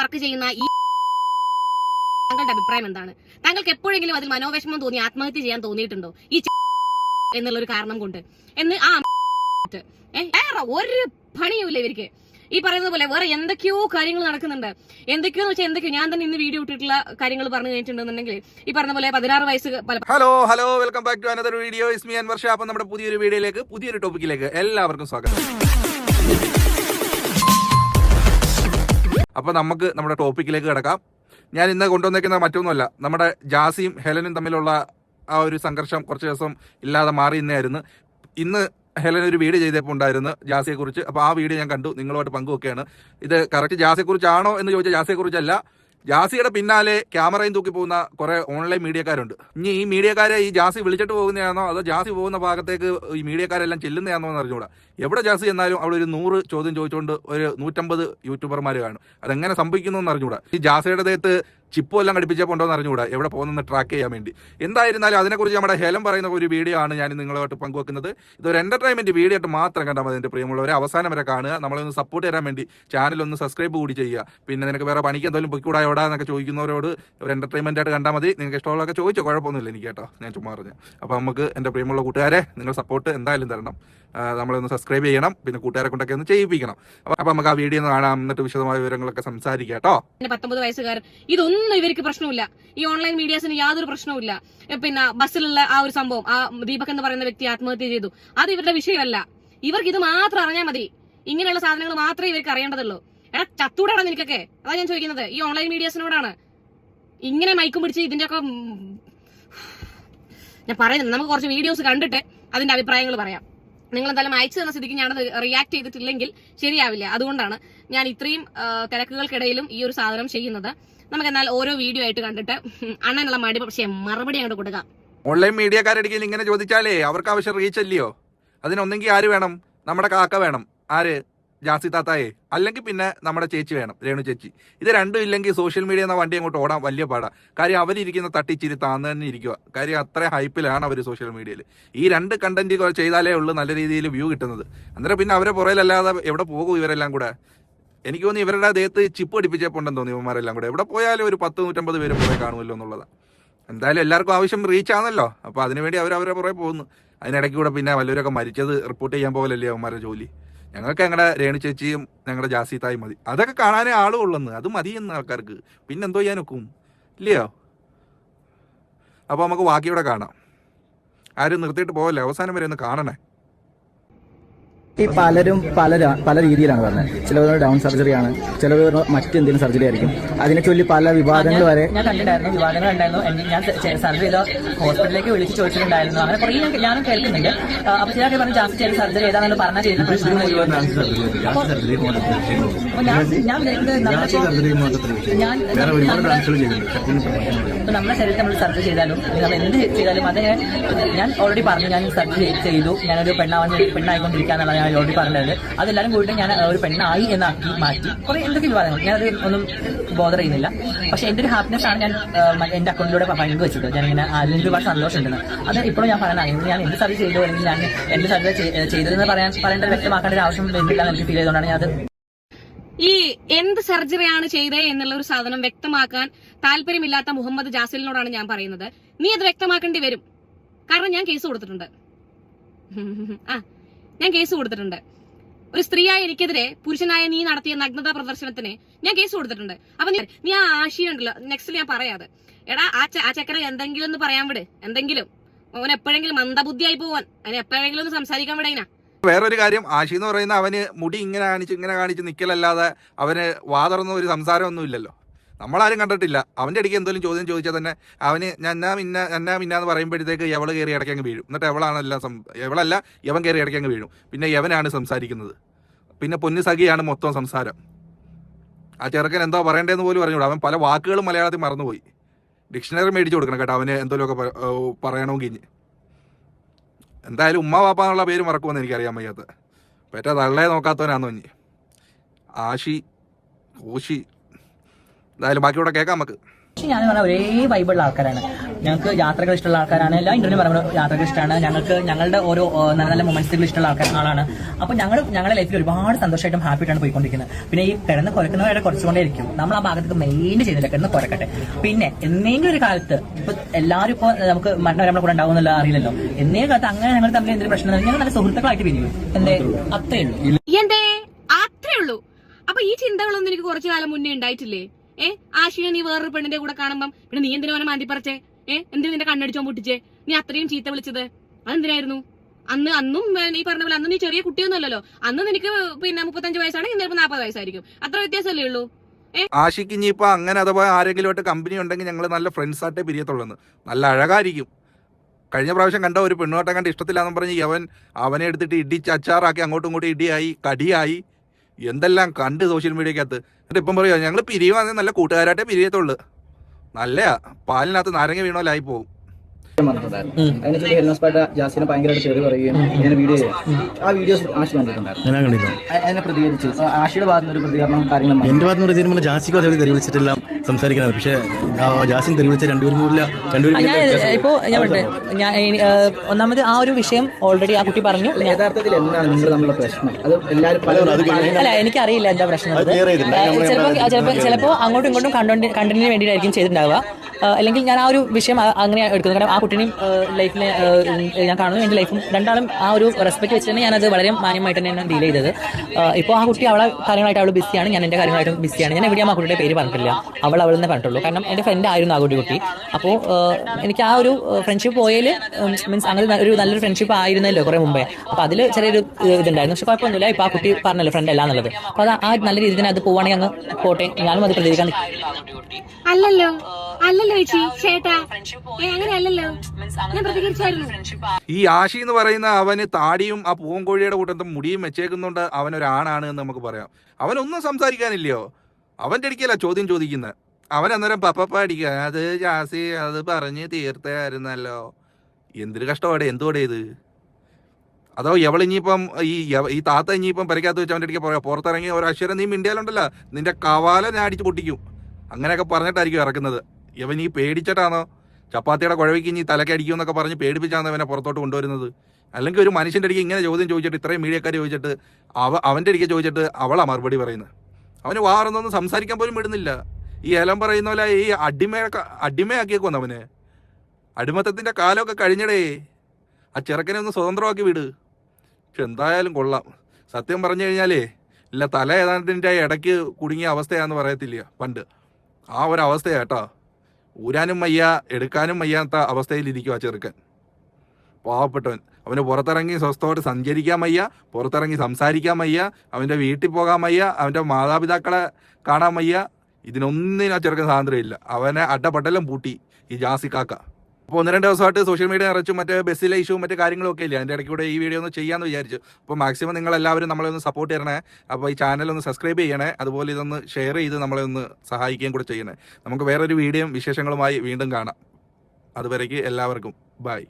Work ചെയ്യുന്ന ഈ താങ്കളുടെ അഭിപ്രായം എന്താണ്? താങ്കൾക്ക് എപ്പോഴെങ്കിലും അതിൽ മനോവിഷമം തോന്നി ആത്മഹത്യ ചെയ്യാൻ തോന്നിയിട്ടുണ്ടോ? ഈ എന്നുള്ള ഒരു കാരണം കൊണ്ട്. എന്ന് ആ വേറെ ഒരു പണിയുമില്ല ഇവർക്ക്. ഈ പറയുന്നത് പോലെ വേറെ എന്തൊക്കെയോ കാര്യങ്ങൾ നടക്കുന്നുണ്ട്. എന്തൊക്കെയോ വെച്ചാൽ എന്തൊക്കെയോ. ഞാൻ തന്നെ ഇന്ന് വീഡിയോ ഇട്ടിട്ടുള്ള കാര്യങ്ങൾ പറഞ്ഞു കഴിഞ്ഞിട്ടുണ്ടെന്നുണ്ടെങ്കിൽ ഈ പറഞ്ഞ പോലെ പതിനാറ് വയസ്സ് hello hello welcome back to another video is me Anwar Shah അപ്പം നമ്മുടെ പുതിയൊരു വീഡിയോയിലേക്ക് പുതിയൊരു ടോപ്പിക്കിലേക്ക് എല്ലാവർക്കും സ്വാഗതം. അപ്പോൾ നമുക്ക് നമ്മുടെ ടോപ്പിക്കിലേക്ക് കിടക്കാം. ഞാൻ ഇന്ന് കൊണ്ടുവന്നേക്കുന്ന മറ്റൊന്നുമല്ല നമ്മുടെ ജാസിയും ഹെലനും തമ്മിലുള്ള ആ ഒരു സംഘർഷം കുറച്ച് ദിവസം ഇല്ലാതെ മാറി ഇന്നായിരുന്നു ഇന്ന് ഹെലൻ ഒരു വീഡിയോ ചെയ്തപ്പോൾ ഉണ്ടായിരുന്നു ജാസിയെക്കുറിച്ച്. അപ്പോൾ ആ വീഡിയോ ഞാൻ കണ്ടു നിങ്ങളുമായിട്ട് പങ്കുവെക്കുകയാണ്. ഇത് കറക്റ്റ് ജാസിയെക്കുറിച്ചാണോ എന്ന് ചോദിച്ചാൽ ജാസിയെ കുറിച്ചല്ല ജാസിയുടെ പിന്നാലെ ക്യാമറയും തൂക്കി പോകുന്ന കുറെ ഓൺലൈൻ മീഡിയക്കാരുണ്ട്. ഇനി ഈ മീഡിയക്കാരെ ഈ ജാസി വിളിച്ചിട്ട് പോകുന്നതാണോ? അതോ ജാസി പോകുന്ന ഭാഗത്തേക്ക് ഈ മീഡിയക്കാരെല്ലാം ചെല്ലുന്നതാണോ എന്ന് അറിഞ്ഞുകൂടാ എവിടെ ജാസി എന്നാലും അവിടെ ഒരു നൂറ് ചോദ്യം ചോദിച്ചുകൊണ്ട് ഒരു നൂറ്റമ്പത് യൂട്യൂബർമാർ കാണും. അതെങ്ങനെ സംഭവിക്കുന്നു എന്ന് അറിഞ്ഞുകൂടാ ഈ ജാസിയുടെ ദേഹത്ത് ചിപ്പും എല്ലാം ഘടിപ്പിച്ചപ്പോൾ ഉണ്ടോ എന്ന് അറിഞ്ഞുകൂടാ. എവിടെ പോകുന്നെന്ന് ട്രാക്ക് ചെയ്യാൻ വേണ്ടി. എന്തായിരുന്നാലും അതിനെക്കുറിച്ച് നമ്മുടെ ഹേലം പറയുന്ന ഒരു വീഡിയോ ആണ് ഞാൻ നിങ്ങളുമായിട്ട് പങ്കുവെക്കുന്നത്. ഇതൊരു എന്റർടൈൻമെന്റ് വീഡിയോ ആയിട്ട് മാത്രം കണ്ടാൽ മതി എന്റെ പ്രിയമുള്ളവരെ. അവസാനം വരെ കാണുക. നമ്മളൊന്ന് സപ്പോർട്ട് ചെയ്യാൻ വേണ്ടി ചാനൽ ഒന്ന് സബ്സ്ക്രൈബ് കൂടി ചെയ്യുക. പിന്നെ നിനക്ക് വേറെ പണിക്ക് എന്തെങ്കിലും പൊയ്ക്കൂടാ എവിടെ എന്നൊക്കെ ചോദിക്കുന്നവരോട് ഒരു എന്റർടൈൻമെന്റ് ആയിട്ട് കണ്ടാൽ മതി. നിങ്ങൾക്ക് ഇഷ്ടമുള്ളതൊക്കെ ചോദിച്ചോ. കുഴപ്പമൊന്നുമില്ല എനിക്ക് കേട്ടോ. ഞാൻ ചുമ്മാ പറഞ്ഞു അപ്പോൾ നമുക്ക് എന്റെ പ്രിയമുള്ള കൂട്ടുകാരെ നിങ്ങൾ സപ്പോർട്ട് എന്തായാലും തരണം. നമ്മളൊന്ന് സബ്സ്ക്രൈബ് ചെയ്യണം. പിന്നെ കൂട്ടുകാരെ കൊണ്ടൊക്കെ ഒന്ന് ചെയ്യിപ്പിക്കണം. അപ്പം നമുക്ക് ആ വീഡിയോ ഒന്ന് കാണാം. എന്നിട്ട് വിശദമായ വിവരങ്ങളൊക്കെ സംസാരിക്കാം കേട്ടോ. പത്തൊമ്പത് വയസ്സുകാരൻ. ഇതൊന്നും ഇവർക്ക് പ്രശ്നമില്ല. ഈ ഓൺലൈൻ മീഡിയാസിന് യാതൊരു പ്രശ്നവുമില്ല. പിന്നെ ബസ്സിലുള്ള ആ ഒരു സംഭവം ആ ദീപക് എന്ന് പറയുന്ന വ്യക്തി ആത്മഹത്യ ചെയ്തു. അത് ഇവരുടെ വിഷയമല്ല. ഇവർക്ക് ഇത് മാത്രം അറിഞ്ഞാൽ മതി. ഇങ്ങനെയുള്ള സാധനങ്ങൾ മാത്രമേ ഇവർക്ക് അറിയേണ്ടതുള്ളൂ. എടാ ചത്തൂടാണ് നിനക്കൊക്കെ. അതാ ഞാൻ ചോദിക്കുന്നത്. ഈ ഓൺലൈൻ മീഡിയാസിനോടാണ് ഇങ്ങനെ മൈക്കും പിടിച്ച് ഇതിന്റെ ഒക്കെ ഞാൻ പറയുന്നത് നമുക്ക് കുറച്ച് വീഡിയോസ് കണ്ടിട്ട് അതിന്റെ അഭിപ്രായങ്ങൾ പറയാം. നിങ്ങൾ എന്തായാലും അയച്ചു തന്ന സ്ഥിതിക്ക് ഞാനത് റിയാക്ട് ചെയ്തിട്ടില്ലെങ്കിൽ ശരിയാവില്ല. അതുകൊണ്ടാണ് ഞാൻ ഇത്രയും തിരക്കുകൾക്കിടയിലും ഈ ഒരു സാധനം ചെയ്യുന്നത്. നമുക്ക് എന്നാൽ ഓരോ വീഡിയോ ആയിട്ട് കണ്ടിട്ട് അണ്ണനുള്ള മടി പക്ഷേ മറുപടി അങ്ങോട്ട് കൊടുക്കാം. ഓൺലൈൻ മീഡിയക്കാരടിക്കൽ ഇങ്ങനെ ചോദിച്ചാലേ അവർക്ക് ആവശ്യം റീച്ച് അല്ലയോ? അതിനൊന്നെങ്കിൽ ആര് വേണം? നമ്മുടെ കാക്ക വേണം. ആര്? ജാസി താത്തായെ. അല്ലെങ്കിൽ പിന്നെ നമ്മുടെ ചേച്ചി വേണം രേണു ചേച്ചി. ഇത് രണ്ടും ഇല്ലെങ്കിൽ സോഷ്യൽ മീഡിയ എന്ന വണ്ടി അങ്ങോട്ട് ഓടാൻ വലിയ പാടാ. കാര്യം അവരിക്കുന്ന തട്ടിച്ചിരി താന്ന് തന്നെ ഇരിക്കുക കാര്യം അത്ര ഹൈപ്പിലാണ് അവർ സോഷ്യൽ മീഡിയയിൽ ഈ രണ്ട് കണ്ടന്റ് ചെയ്താലേ ഉള്ളൂ നല്ല രീതിയിൽ വ്യൂ കിട്ടുന്നത്. അന്നേരം പിന്നെ അവരെ പുറയിലല്ലാതെ എവിടെ പോകും ഇവരെല്ലാം കൂടെ? എനിക്ക് തോന്നി ഇവരുടെ ദേഹത്ത് ചിപ്പ് അടിപ്പിച്ചപ്പോണ്ടെന്ന് തോന്നി ഇവന്മാരെല്ലാം കൂടെ. എവിടെ പോയാലും ഒരു പത്ത് നൂറ്റമ്പത് പേര് പുറകെ കാണുമല്ലോ എന്നുള്ളതാണ് എന്തായാലും എല്ലാവർക്കും ആവശ്യം റീച്ച് ആണല്ലോ. അപ്പോൾ അതിനുവേണ്ടി അവർ അവരെ പുറകെ പോകുന്നു. അതിനിടയ്ക്ക് കൂടെ പിന്നെ വല്ലവരൊക്കെ മരിച്ചത് റിപ്പോർട്ട് ചെയ്യാൻ പോകലല്ലേ അവന്മാരുടെ ജോലി. ഞങ്ങൾക്ക് ഞങ്ങളുടെ രേണു ചേച്ചിയും ഞങ്ങളുടെ ജാസി തായി മതി. അതൊക്കെ കാണാനേ ആളുള്ളെന്ന് അത് മതി എന്ന് ആൾക്കാർക്ക്. പിന്നെ എന്തോ ചെയ്യാൻ ഒക്കും. ഇല്ലയോ? അപ്പോൾ നമുക്ക് ബാക്കിയൂടെ കാണാം. ആരും നിർത്തിയിട്ട് പോകല്ലേ അവസാനം വരെ ഒന്ന് കാണണേ. ഈ പലരും പല പല രീതിയിലാണ് പറഞ്ഞത്. ചിലവർ ഡൗൺ സർജറി ആണ്. ചിലവർ മറ്റെന്തെങ്കിലും സർജറി ആയിരിക്കും. അതിനെ ചൊല്ലി പല വിവാദങ്ങൾ വരെ ഞാൻ കണ്ടിട്ടുണ്ടായിരുന്നു വിവാദങ്ങൾ ഉണ്ടായിരുന്നു. ഞാൻ സർജറി ചെയ്ത ഹോസ്പിറ്റലിലേക്ക് വിളിച്ച് ചോദിച്ചിട്ടുണ്ടായിരുന്നു അങ്ങനെ കുറേ ഞാൻ- ഞാനും കേൾക്കുന്നുണ്ട്. അപ്പൊ ചിലരൊക്കെ പറഞ്ഞു ജാസ്തി ചെയ്ത സർജറി ഏതാണെന്ന് പറഞ്ഞാൽ ചെയ്യുന്ന പ്രശ്നങ്ങൾ ഞാൻ നമ്മുടെ ശരീരത്തിൽ നമ്മൾ സർജറി ചെയ്താലും നമ്മൾ എന്ത് ചെയ്താലും അത് ഞാൻ ഓൾറെഡി പറഞ്ഞു ഞാൻ സർജറി ചെയ്തു. ഞാനൊരു പെണ്ണാവാൻ പെണ്ണായിക്കൊണ്ടിരിക്കാന്നുള്ള ഞാൻ ഓൾറെഡി പറഞ്ഞത്. അതെല്ലാരും കൂടി ഞാൻ ഒരു പെണ്ണായി എന്നാക്കി മാറ്റി. കുറെ എന്തൊക്കെ വിവാദങ്ങൾ ഞാനത് ഒന്നും ബോധർ ചെയ്യുന്നില്ല. പക്ഷെ എന്റെ ഒരു ഹാപ്പിനെസ് ആണ് ഞാൻ എന്റെ അക്കൗണ്ടിലൂടെ അക്കൗണ്ടിലൂടെ പങ്കുവെച്ചത്. ഞാൻ ഇങ്ങനെ അതിന് ഒരുപാട് സന്തോഷമുണ്ടെന്ന് അത് ഇപ്പോഴും ഞാൻ പറയാൻ ഞാൻ എന്ത് സർവീസ് ചെയ്തു അല്ലെങ്കിൽ ഞാൻ എന്ത് സർവീസ് ചെയ്തതെന്ന് പറയാൻ പറയേണ്ട വ്യക്തമാക്കേണ്ട ഒരു ആവശ്യം വരുന്നില്ല എനിക്ക് ഫീൽ ചെയ്തുകൊണ്ടാണ് ഞാൻ അത് ഈ എന്ത് സർജറിയാണ് ചെയ്തേ എന്നുള്ള ഒരു സാധനം വ്യക്തമാക്കാൻ താല്പര്യമില്ലാത്ത മുഹമ്മദ് ജാസിലിനോടാണ് ഞാൻ പറയുന്നത്. നീ അത് വ്യക്തമാക്കേണ്ടി വരും. കാരണം ഞാൻ കേസ് കൊടുത്തിട്ടുണ്ട്. ആ ഞാൻ കേസ് കൊടുത്തിട്ടുണ്ട്. ഒരു സ്ത്രീയായ എനിക്കെതിരെ പുരുഷനായ നീ നടത്തിയ നഗ്നതാ പ്രദർശനത്തിന് ഞാൻ കേസ് കൊടുത്തിട്ടുണ്ട്. അപ്പൊ നീ ആ ആശയുണ്ടല്ലോ നെക്സ്റ്റ് ഞാൻ പറയാതെ എടാ ആ ആ ചക്കര എന്തെങ്കിലും ഒന്ന് പറയാൻ വിട്. എന്തെങ്കിലും. അവൻ എപ്പോഴെങ്കിലും മന്ദബുദ്ധിയായി പോവാൻ. അവൻ എപ്പോഴെങ്കിലും ഒന്ന് സംസാരിക്കാൻ വിടയിനാ വേറൊരു കാര്യം ആശി എന്ന് പറയുന്ന അവന് മുടി ഇങ്ങനെ കാണിച്ച് ഇങ്ങനെ കാണിച്ച് നിൽക്കലല്ലാതെ അവന് വാതറന്ന ഒരു സംസാരമൊന്നും ഇല്ലല്ലോ നമ്മളാരും കണ്ടിട്ടില്ല. അവന്റെ ഇടയ്ക്ക് എന്തെങ്കിലും ചോദ്യം ചോദിച്ചാൽ തന്നെ അവന് ഞാൻ മിന്ന എന്നാ മിന്ന എന്ന് പറയുമ്പോഴത്തേക്ക് എവൾ കയറി ഇടയ്ക്കങ്ങ് വീഴും. എന്നിട്ട് എവളാണ് എല്ലാം സം എവളല്ല യവൻ കയറി ഇടയ്ക്കങ്ങ് വീഴും. പിന്നെ യവനാണ് സംസാരിക്കുന്നത്. പിന്നെ പൊന്നു സഖിയാണ് മൊത്തം സംസാരം. ആ ചെറുക്കൻ എന്തോ പറയേണ്ടതെന്ന് പോലും അറിഞ്ഞൂടാ. അവൻ പല വാക്കുകളും മലയാളത്തിൽ മറന്നുപോയി. ഡിക്ഷണറി മേടിച്ചു കൊടുക്കണം കേട്ടോ അവന് എന്തെങ്കിലുമൊക്കെ പറയണമെങ്കിൽ. എന്തായാലും ഉമ്മ വാപ്പ എന്നുള്ള പേര് മറക്കുമെന്ന് എനിക്കറിയാൻ വയ്യാത്ത. പെറ്റ തള്ളേ നോക്കാത്തവനാന്ന് ഇനി? ആഷി കോശി എന്തായാലും ബാക്കിയോടെ കേൾക്കാം നമുക്ക്. ഞാൻ പറഞ്ഞ ഒരേ വൈബുള്ള ആൾക്കാരാണ്. ഞങ്ങൾക്ക് യാത്രകൾ ഇഷ്ടമുള്ള ആൾക്കാരാണ്. എല്ലാ ഇന്റർവ്യൂ പറയുമ്പോൾ യാത്രകൾ ഇഷ്ടമാണ്. ഞങ്ങൾക്ക് ഞങ്ങളുടെ ഓരോ നല്ല നല്ല മൊമെന്റ്സുകൾ ഇഷ്ടമുള്ള ആൾക്കാർ ആളാണ്. അപ്പോൾ ഞങ്ങൾ ഞങ്ങളുടെ ലൈഫിൽ ഒരുപാട് സന്തോഷമായിട്ടും ഹാപ്പി ആയിട്ടാണ് പോയിക്കൊണ്ടിരിക്കുന്നത്. പിന്നെ ഈ കിടന്ന് കുറയ്ക്കുന്നവരെ കുറച്ചുകൊണ്ടേ ഇരിക്കും നമ്മൾ ആ ഭാഗത്തേക്ക് മെയിൻ ചെയ്തില്ല കിടന്ന് കുറക്കട്ടെ പിന്നെ എന്തെങ്കിലും ഒരു കാലത്ത് ഇപ്പൊ എല്ലാവരും ഇപ്പോൾ നമുക്ക് മരണം നമ്മുടെ കൂടെ ഉണ്ടാവുന്നില്ല അറിയില്ലല്ലോ. എന്തെങ്കിലും കാലത്ത് അങ്ങനെ ഞങ്ങൾ തമ്മിൽ എന്തെങ്കിലും പ്രശ്നം ഞങ്ങൾ നല്ല സുഹൃത്തുക്കളായിട്ട് പിരിയും. എന്തേ? അത്രേ ഉള്ളൂ. എന്തേ? അത്രേ ഉള്ളൂ. അപ്പൊ ഈ ചിന്തകളൊന്നും എനിക്ക് കുറച്ചു കാലം മുന്നേ ഉണ്ടായിട്ടില്ലേ? ഏ? ആശിക നീ വേറൊരു പെണ്ണിന്റെ കൂടെ കാണുമ്പം പിന്നെ നീ എന്തിനാ അവനെ ഏ? എന്തിനാ നിന്റെ കണ്ണടിച്ചോ പൊട്ടിച്ചേ? നീ അത്രയും ചീത്ത വിളിച്ചത്. അതെന്തിനായിരുന്നു? അന്ന് അന്നും നീ പറഞ്ഞ പോലെ അന്ന് നീ ചെറിയ കുട്ടിയൊന്നുമല്ലല്ലോ. അന്ന് നിനക്ക് പിന്നെ മുപ്പത്തഞ്ച് വയസ്സാണെങ്കിൽ ഇന്ന് ചിലപ്പോൾ വയസ്സായിരിക്കും. അത്ര വ്യത്യാസമല്ലേ ഉള്ളൂ. ആഷിക്ക് ഇനിയിപ്പോ അങ്ങനെ അഥവാ ആരെങ്കിലുമായിട്ട് കമ്പനി ഉണ്ടെങ്കിൽ ഞങ്ങൾ നല്ല ഫ്രണ്ട്സ് ആയിട്ടേ പിരിയത്തുള്ളൂ നല്ല അഴകായിരിക്കും. കഴിഞ്ഞ പ്രാവശ്യം കണ്ട ഒരു പെണ്ണുവാട്ടം കണ്ട് ഇഷ്ടത്തില്ലാന്ന് പറഞ്ഞ് അവൻ അവനെ എടുത്തിട്ട് ഇടി ചച്ചാറാക്കി അങ്ങോട്ടും ഇങ്ങോട്ടും ഇടിയായി കടിയായി. എന്തെല്ലാം കണ്ട് സോഷ്യൽ മീഡിയക്കകത്ത് എന്നിട്ട് ഇപ്പം പറയുക ഞങ്ങൾ പിരിയുവാണെങ്കിൽ നല്ല കൂട്ടുകാരായിട്ടേ പിരിയത്തുള്ളൂ. നല്ലയാ പാലിനകത്ത് നാരങ്ങ വീണോലായി പോകും വന്നിട്ടുണ്ടായിരുന്നു. അതിനെ ചൊല്ലി ഹെൽനസ് പാട്ട ജാസിനെ ഭയങ്കരമായിട്ട് ചെറിയ പറയുകയും ഇങ്ങനെ വീഡിയോ ചെയ്യുക ആ വീഡിയോസ് ആഷി കണ്ടിട്ടുണ്ടായിരുന്നു അതിനെ പ്രതികരിച്ചു. ആഷിയുടെ ഭാഗത്ത് ഒരു പ്രതികരണം കാര്യങ്ങളും. എന്റെ ഭാഗത്ത് പ്രതികരണം ജാസിക്കോ അതേ തെറി വിളിച്ചിട്ടെല്ലാം സംസാരിക്കുന്നത് പക്ഷേ ജാസിൻ തെറി വിളിച്ച രണ്ടുപേരും രണ്ടുപേരും ഞാൻ ഇപ്പോ ഞാൻ ഞാൻ ഒന്നാമത് ആ ഒരു വിഷയം ഓൾറെഡി ആ കുട്ടി പറഞ്ഞു. യഥാർത്ഥത്തിൽ എന്താണ് നിങ്ങൾ തമ്മിലുള്ള പ്രശ്നം? അത് എല്ലാവരും പല അത് കഴിഞ്ഞ് അല്ല എനിക്കറിയില്ല എന്താ പ്രശ്നം ചിലപ്പോൾ ചിലപ്പോൾ അങ്ങോട്ടും ഇങ്ങോട്ടും കണ്ടന്റ് കണ്ടന്റിന് വേണ്ടിയിട്ടായിരിക്കും ചെയ്തിട്ടുണ്ടാവുക. അല്ലെങ്കിൽ ഞാൻ ആ ഒരു വിഷയം അങ്ങനെ എടുക്കുന്നത്. കാരണം ആ കുട്ടീനെയും ലൈഫിലെ ഞാൻ കാണുന്നു എന്റെ ലൈഫും രണ്ടാളും ആ ഒരു റെസ്പെക്ട് വെച്ച് തന്നെ ഞാനത് വളരെ മാന്യമായിട്ട് തന്നെ ഡീൽ ചെയ്തത്. ഇപ്പോൾ ആ കുട്ടി അവളെ കാര്യങ്ങളായിട്ട് അവൾ ബിസിയാണ് ഞാൻ എന്റെ കാര്യങ്ങളായിട്ട് ബിസിയാണ് ഞാൻ എവിടെയും ആ കുട്ടിയുടെ പേര് പറഞ്ഞിട്ടില്ല. അവൾ അവളെന്നെ പറഞ്ഞിട്ടുള്ളൂ. കാരണം എന്റെ ഫ്രണ്ട് ആയിരുന്നു ആ കുട്ടി കുട്ടി. അപ്പോൾ എനിക്ക് ആ ഒരു ഫ്രണ്ട്ഷിപ്പ് പോയാൽ മീൻസ് അങ്ങനെ ഒരു നല്ലൊരു ഫ്രണ്ട്ഷിപ്പ് ആയിരുന്നല്ലോ കുറേ മുമ്പേ. അപ്പോൾ അതിൽ ചെറിയൊരു ഇതുണ്ടായിരുന്നു. പക്ഷെ കുഴപ്പമൊന്നുമില്ല. ഇപ്പോൾ ആ കുട്ടി പറഞ്ഞല്ലോ ഫ്രണ്ട് അല്ല എന്നുള്ളത്. അപ്പോൾ അത് ആ നല്ല രീതിയിൽ തന്നെ അത് പോവുകയാണെങ്കിൽ അങ്ങ് പോട്ടെ. ഞാനും അത് പ്രതികരിക്കാൻ അല്ലല്ലോ. അല്ലല്ലോ. ചേച്ചി ചേട്ടാ. ഏ അങ്ങനെ ഞാൻ പ്രതികരിച്ചായിരുന്നു. ഈ ആശി എന്ന് പറയുന്ന അവന് താടിയും ആ പൂങ്കോഴിയുടെ കൂട്ടത്തും മുടിയും വെച്ചേക്കുന്നുണ്ട് അവനൊരാണാണ് എന്ന് നമുക്ക് പറയാം. അവനൊന്നും സംസാരിക്കാനില്ലയോ? അവന്റെ അടിക്കല്ല ചോദ്യം ചോദിക്കുന്നത് അവൻ അന്നേരം പപ്പപ്പ അടിക്കുക അത് ജാസി അത് പറഞ്ഞ് തീർത്തായിരുന്നല്ലോ എന്തൊരു കഷ്ടപ്പാടെ എന്തുകൂടെ ഇത്? അതോ എവളിനിയിപ്പം ഈ ഈ താത്ത ഇനിയിപ്പം പരിക്കാത്ത വെച്ച് അവന്റെ അടിക്ക് പറയാം പുറത്തിറങ്ങി ഒരു അക്ഷരം നീ മിണ്ടിയാലുണ്ടല്ലോ നിന്റെ കവാല ഞാൻ അടിച്ച് പൊട്ടിക്കും. അങ്ങനെയൊക്കെ പറഞ്ഞിട്ടായിരിക്കും ഇറക്കുന്നത്. ഇവൻ ഈ പേടിച്ചിട്ടാണ് ചപ്പാത്തിയുടെ കുഴവയ്ക്ക് ഇനി തലക്കടിക്കും എന്നൊക്കെ പറഞ്ഞ് പേടിപ്പിച്ചാണ് ഇവനെ പുറത്തോട്ട് കൊണ്ടുവരുന്നത്. അല്ലെങ്കിൽ ഒരു മനുഷ്യന്റെ അടിക്ക് ഇങ്ങനെ ചോദ്യം ചോദിച്ചിട്ട് ഇത്രയും മീഡിയക്കാർ ചോദിച്ചിട്ട് അവ അവന്റെ അടിക്ക് ചോദിച്ചിട്ട് അവളാ മറുപടി പറയുന്നത്. അവന് വാറൊന്നും സംസാരിക്കാൻ പോലും വിടുന്നില്ല. ഈ ഏലം പറയുന്ന പോലെ ഈ അടിമയെ അടിമയാക്കിയേക്കുവന്ന് അവനെ. അടിമത്തത്തിന്റെ കാലമൊക്കെ കഴിഞ്ഞടേ. ആ ചെറുക്കനെ ഒന്ന് സ്വതന്ത്രമാക്കി വിട്. പക്ഷെ എന്തായാലും കൊള്ളാം. സത്യം പറഞ്ഞു കഴിഞ്ഞാലേ ഇല്ല തല ഏതാണ്ടിന്റെ ഇടയ്ക്ക് കുടുങ്ങിയ അവസ്ഥയാണെന്ന് പറയത്തില്ല പണ്ട്. ആ ഒരു അവസ്ഥയാ കേട്ടോ. ഊരാനും വയ്യ എടുക്കാനും വയ്യാത്ത അവസ്ഥയിലിരിക്കും ആ ചെറുക്കൻ. പാവപ്പെട്ടവൻ. അവന് പുറത്തിറങ്ങി സ്വസ്ഥമായിട്ട് സഞ്ചരിക്കാൻ വയ്യ പുറത്തിറങ്ങി സംസാരിക്കാൻ വയ്യ അവന്റെ വീട്ടിൽ പോകാൻ വയ്യ അവന്റെ മാതാപിതാക്കളെ കാണാൻ വയ്യ. ഇതിനൊന്നിനും ആ ചെറുക്കൻ സ്വാതന്ത്ര്യമില്ല. അവനെ അഡപടലം പൂട്ടി ഈ ജാസി കാക്ക അപ്പോൾ ഒന്ന് രണ്ട് ദിവസമായിട്ട് സോഷ്യൽ മീഡിയ നിറച്ചും മറ്റേ ബസ്സിലെ ഇഷ്യൂ മറ്റു കാര്യങ്ങളൊക്കെ ഇല്ല? അതിന്റെ ഇടയ്ക്ക് കൂടെ ഈ വീഡിയോ ഒന്ന് ചെയ്യാമെന്ന് വിചാരിച്ചു. അപ്പോൾ മാക്സിമം നിങ്ങൾ എല്ലാവരും നമ്മളെ ഒന്ന് സപ്പോർട്ട് ചെയ്യണേ. അപ്പോൾ ഈ ചാനൽ ഒന്ന് സബ്സ്ക്രൈബ് ചെയ്യണേ. അതുപോലെ ഇതൊന്ന് ഷെയർ ചെയ്ത് നമ്മളെ ഒന്ന് സഹായിക്കുകയും കൂടെ ചെയ്യണേ. നമുക്ക് വേറൊരു വീഡിയോയും വിശേഷങ്ങളുമായി വീണ്ടും കാണാം. അതുവരേക്ക് എല്ലാവർക്കും ബൈ